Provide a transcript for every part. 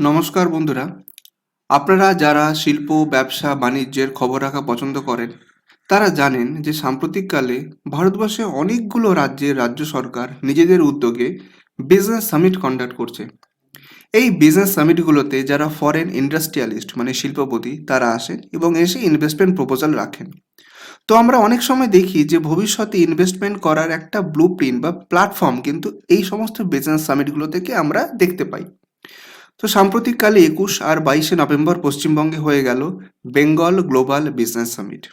নমস্কার বন্ধুরা। আপনারা যারা শিল্প, ব্যবসা, বাণিজ্যের খবর রাখা পছন্দ করেন, তারা জানেন যে সাম্প্রতিককালে ভারতবর্ষে অনেকগুলো রাজ্যের রাজ্য সরকার নিজেদের উদ্যোগে বিজনেস সামিট কন্ডাক্ট করছে। এই বিজনেস সামিটগুলোতে যারা ফরেন ইন্ডাস্ট্রিয়ালিস্ট মানে শিল্পপতি, তারা আসেন এবং এসে ইনভেস্টমেন্ট প্রপোজাল রাখেন। তো আমরা অনেক সময় দেখি যে ভবিষ্যতে ইনভেস্টমেন্ট করার একটা ব্লু প্রিন্ট বা প্ল্যাটফর্ম কিন্তু এই সমস্ত বিজনেস সামিটগুলো থেকে আমরা দেখতে পাই। তো সাম্প্রতিককালে একুশ আর বাইশে নভেম্বর পশ্চিমবঙ্গে হয়ে গেল বেঙ্গল গ্লোবাল বিজনেস সামিট।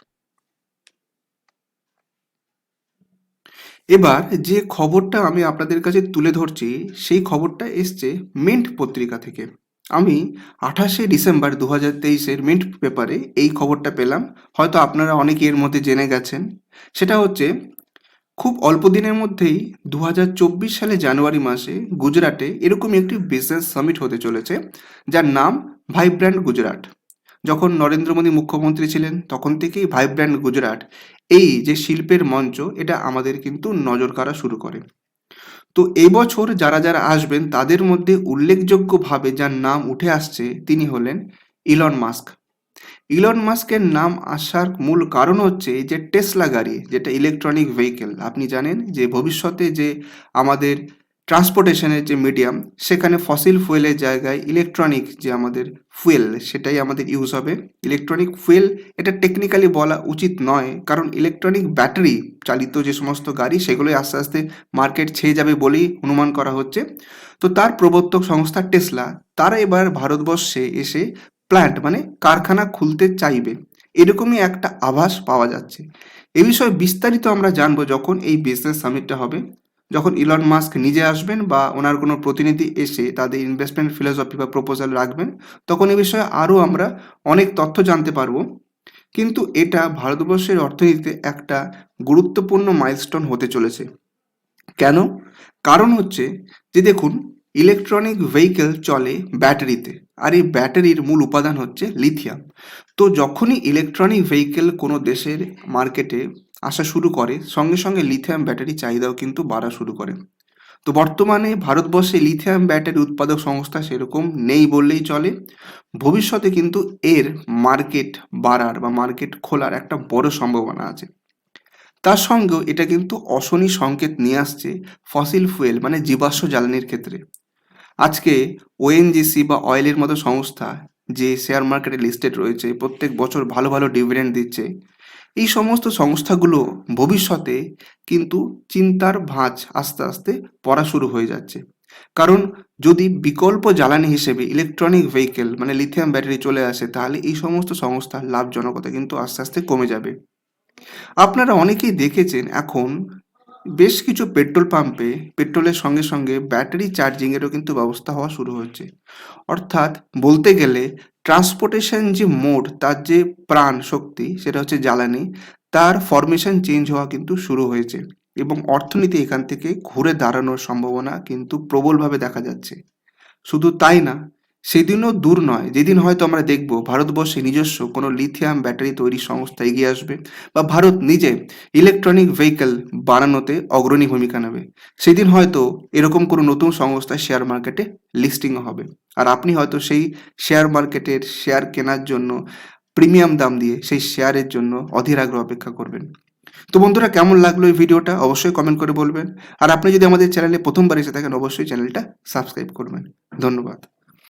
এবার যে খবরটা আমি আপনাদের কাছে তুলে ধরছি, সেই খবরটা এসছে মিন্ট পত্রিকা থেকে। আমি আঠাশে ডিসেম্বর দু হাজার তেইশের মিন্ট পেপারে এই খবরটা পেলাম। হয়তো আপনারা অনেকে এর মধ্যে জেনে গেছেন। সেটা হচ্ছে খুব অল্প দিনের মধ্যেই দু হাজার চব্বিশ সালে জানুয়ারি মাসে গুজরাটে এরকমই একটি বিজনেস সামিট হতে চলেছে, যার নাম ভাইব্র্যান্ড গুজরাট যখন নরেন্দ্র মোদী মুখ্যমন্ত্রী ছিলেন, তখন থেকেই ভাইব্র্যান্ড গুজরাট এই যে শিল্পের মঞ্চ, এটা আমাদের কিন্তু নজর কাড়া শুরু করে। তো এবছর যারা যারা আসবেন, তাদের মধ্যে উল্লেখযোগ্যভাবে যার নাম উঠে আসছে, তিনি হলেন ইলন মাস্ক ইলন মাস্কের নাম আসার মূল কারণ হচ্ছে যে টেসলা গাড়ি, যেটা ইলেকট্রনিক ভেহিকেল আপনি জানেন যে ভবিষ্যতে যে আমাদের ট্রান্সপোর্টেশনের যে মিডিয়াম সেখানে ফসিল ফুয়েলের জায়গায় ইলেকট্রনিক যে আমাদের ফুয়েল সেটাই আমাদের ইউজ হবে। ইলেকট্রনিক ফুয়েল এটা টেকনিক্যালি বলা উচিত নয়, কারণ ইলেকট্রনিক ব্যাটারি চালিত যে সমস্ত গাড়ি, সেগুলোই আস্তে আস্তে মার্কেট ছেয়ে যাবে বলেই অনুমান করা হচ্ছে। তো তার প্রবর্তক সংস্থা টেসলা তারা এবার ভারতবর্ষে এসে প্ল্যান্ট মানে কারখানা খুলতে চাইবে। এরকমই একটা আভাস পাওয়া যাচ্ছে। এ বিষয়ে বিস্তারিত আমরা জানব যখন এই বিজনেস সামিটটা হবে। যখন ইলন মাস্ক নিজে আসবেন বা ওনার কোনো প্রতিনিধি এসে তাদের ইনভেস্টমেন্ট ফিলোসফি বা প্রপোজাল রাখবেন, তখন এ বিষয়ে আরও আমরা অনেক তথ্য জানতে পারব। কিন্তু এটা ভারতবর্ষের অর্থনীতিতে একটা গুরুত্বপূর্ণ মাইলস্টোন হতে চলেছে। কেন? কারণ হচ্ছে যে দেখুন ইলেকট্রনিক ভেহিকেল চলে ব্যাটারিতে আর এই ব্যাটারির মূল উপাদান হচ্ছে লিথিয়াম। তো যখনই ইলেকট্রনিক ভেহিকেল কোনো দেশের মার্কেটে আসা শুরু করে, সঙ্গে সঙ্গে লিথিয়াম ব্যাটারি চাহিদাও কিন্তু বাড়া শুরু করে। তো বর্তমানে ভারতবর্ষে লিথিয়াম ব্যাটারি উৎপাদক সংস্থা সেরকম নেই বললেই চলে। ভবিষ্যতে কিন্তু এর মার্কেট বাড়ার বা মার্কেট খোলার একটা বড় সম্ভাবনা আছে। তার সঙ্গেও এটা কিন্তু অশনি সংকেত নিয়ে আসছে ফসিল ফুয়েল মানে জীবাশ্ম জ্বালানির ক্ষেত্রে। আজকে ওএনজিসি বা অয়েলের মতো সংস্থা যে শেয়ার মার্কেটে লিস্টেড রয়েছে, প্রত্যেক বছর ভালো ভালো ডিভিডেন্ড দিচ্ছে, এই সমস্ত সংস্থাগুলো ভবিষ্যতে কিন্তু চিন্তার ভাঁজ আস্তে আস্তে পড়া শুরু হয়ে যাচ্ছে। কারণ যদি বিকল্প জ্বালানি হিসেবে ইলেকট্রনিক ভেহিকেল মানে লিথিয়াম ব্যাটারি চলে আসে, তাহলে এই সমস্ত সংস্থার লাভজনকতা কিন্তু আস্তে আস্তে কমে যাবে। আপনারা অনেকেই দেখেছেন এখন বেশ কিছু পেট্রোল পাম্পে পেট্রোলের সঙ্গে সঙ্গে ব্যাটারি চার্জিংয়েরও কিন্তু ব্যবস্থা হওয়া শুরু হয়েছে। অর্থাৎ বলতে গেলে ট্রান্সপোর্টেশন যে মোড, তার যে প্রাণ শক্তি, সেটা হচ্ছে জ্বালানি, তার ফরমেশন চেঞ্জ হওয়া কিন্তু শুরু হয়েছে এবং অর্থনীতি এখান থেকে ঘুরে দাঁড়ানোর সম্ভাবনা কিন্তু প্রবলভাবে দেখা যাচ্ছে। শুধু তাই না সেদিনও দূর নয়, যেদিন হয়তো আমরা দেখব ভারতবর্ষে নিজস্ব কোনো লিথিয়াম ব্যাটারি তৈরির সংস্থা এগিয়ে আসবে বা ভারত নিজে ইলেকট্রনিক ভেহিকেল বানানোতে অগ্রণী ভূমিকা নেবে। সেদিন হয়তো এরকম কোনো নতুন সংস্থা শেয়ার মার্কেটে লিস্টিং হবে। আর আপনি হয়তো সেই শেয়ার মার্কেটের শেয়ার কেনার জন্য প্রিমিয়াম দাম দিয়ে সেই শেয়ারের জন্য অধীর আগ্রহ অপেক্ষা করবেন। তো বন্ধুরা, কেমন লাগল এই ভিডিওটা? অবশ্যই কমেন্ট করে বলবেন। আর আপনি যদি আমাদের চ্যানেলে প্রথমবার এসে থাকেন, অবশ্যই চ্যানেলটা সাবস্ক্রাইব করবেন। ধন্যবাদ।